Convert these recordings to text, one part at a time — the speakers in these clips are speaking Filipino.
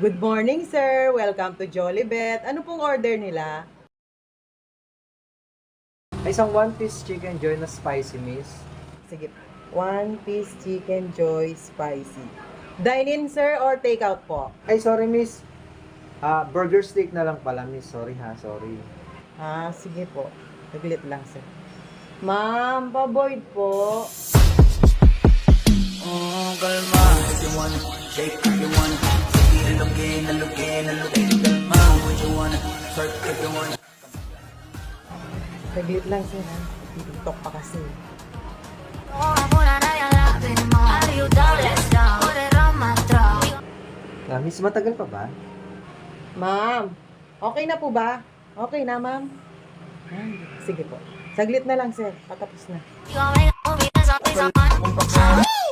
Good morning, sir. Welcome to Jollibet. Ano pong order nila? Ay, isang one-piece chicken joy na spicy, miss. Sige. One piece chicken joy spicy. Dine-in, sir, or take-out po? Ay, sorry, miss. Ah, burger steak na lang pala, miss. Sorry ha, sorry. Ah, sige po. Taglit lang, sir. Ma'am, pa-void po. Oh, kalma If you wanna shake, if you wanna Sige, nalugin, nalugin, nalugin Kalma, what you wanna Twerk if you wanna Taglit lang, sir, ha? TikTok pa kasi. Ah, miss, matagal pa ba? Ma'am, okay na po ba? Okay na, ma'am? Sige po. Saglit na lang, sir. Patapos na.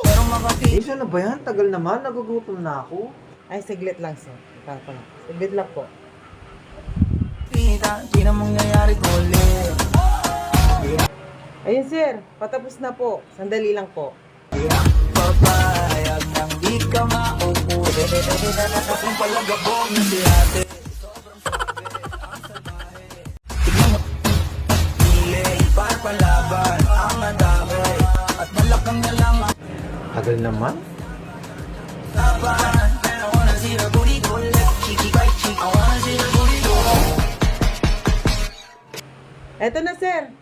Pero makapit Miss, ano ba yan? Tagal naman. Nagugutom na ako. Ay, saglit lang, sir. Ikaw pa lang. Po. Di na mangyayari ko Ayun, sir. Patapos na po. Sandali lang po. Papayag nang di ka maupo Kung palagabong na si ate ang palaban Ang atake At malakang na lang ang Tagal naman? laban see the booty go left Cheeky right cheek Eto na, sir.